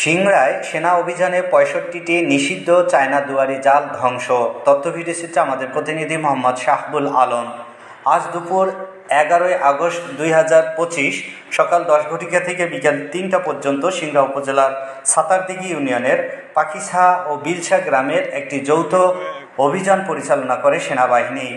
সিংড়ায় সেনা অভিযানে পঁয়ষট্টিটি নিষিদ্ধ চায়না দুয়ারি জাল ধ্বংস। তথ্য ভিডিও চিত্রে আমাদের প্রতিনিধি মোহাম্মদ শাহবুল আলম। আজ দুপুর এগারোই আগস্ট দুই হাজার পঁচিশ সকাল দশ ঘটিকা থেকে বিকেল তিনটা পর্যন্ত সিংড়া উপজেলার সাতারদিঘি ইউনিয়নের পাকিসা ও বিলসা গ্রামের একটি যৌথ অভিযান পরিচালনা করে সেনাবাহিনী।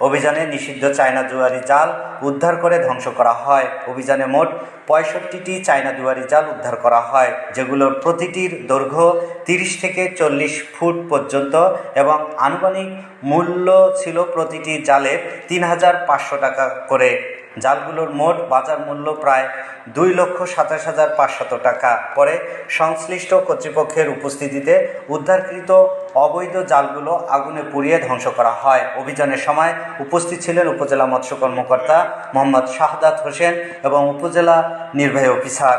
অভিযানে নিষিদ্ধ চায়না জুয়ারি জাল উদ্ধার করে ধ্বংস করা হয়। অভিযানে মোট পঁয়ষট্টিটি চায়না জুয়ারি জাল উদ্ধার করা হয়, যেগুলোর প্রতিটির দৈর্ঘ্য তিরিশ থেকে চল্লিশ ফুট পর্যন্ত এবং আনুমানিক মূল্য ছিল প্রতিটি জালের তিন হাজার পাঁচশো টাকা করে। জালগুলোর মোট বাজার মূল্য প্রায় দুই লক্ষ সাতাশ হাজার পাঁচশত টাকা। পরে সংশ্লিষ্ট কর্তৃপক্ষের উপস্থিতিতে উদ্ধারকৃত অবৈধ জালগুলো আগুনে পুড়িয়ে ধ্বংস করা হয়। অভিযানের সময় উপস্থিত ছিলেন উপজেলা মৎস্য কর্মকর্তা মোহাম্মদ শাহদাত হোসেন এবং উপজেলা নির্বাহী অফিসার।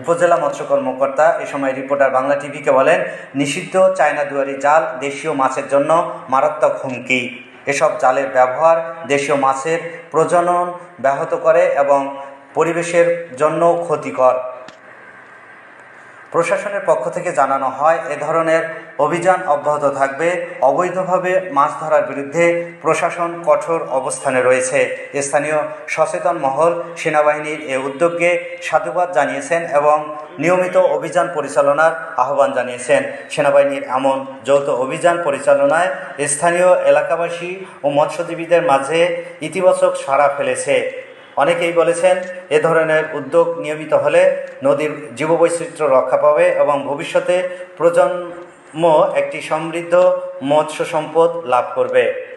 উপজেলা মৎস্য কর্মকর্তা এ সময় রিপোর্টার বাংলা টিভিকে বলেন, নিষিদ্ধ চায়না দুয়ারি জাল দেশীয় মাছের জন্য মারাত্মক হুমকি। এসব জালের ব্যবহার দেশীয় মাছের প্রজনন ব্যাহত করে এবং পরিবেশের জন্য ক্ষতিকর। প্রশাসনের পক্ষ থেকে জানানো হয়, এ ধরনের অভিযান অব্যাহত থাকবে। অবৈধভাবে মাছ ধরার বিরুদ্ধে প্রশাসন কঠোর অবস্থানে রয়েছে। স্থানীয় সচেতন মহল সেনাবাহিনীর এ উদ্যোগকে সাধুবাদ জানিয়েছেন এবং নিয়মিত অভিযান পরিচালনার আহ্বান জানিয়েছেন। সেনাবাহিনীর এমন যৌথ অভিযান পরিচালনায় স্থানীয় এলাকাবাসী ও মৎস্যজীবীদের মাঝে ইতিবাচক সাড়া ফেলেছে। অনেকেই বলেছেন, এ ধরনের উদ্যোগ নিয়মিত হলে নদীর জীববৈচিত্র্য রক্ষা পাবে এবং ভবিষ্যতে প্রজন্ম একটি সমৃদ্ধ মৎস্য সম্পদ লাভ করবে।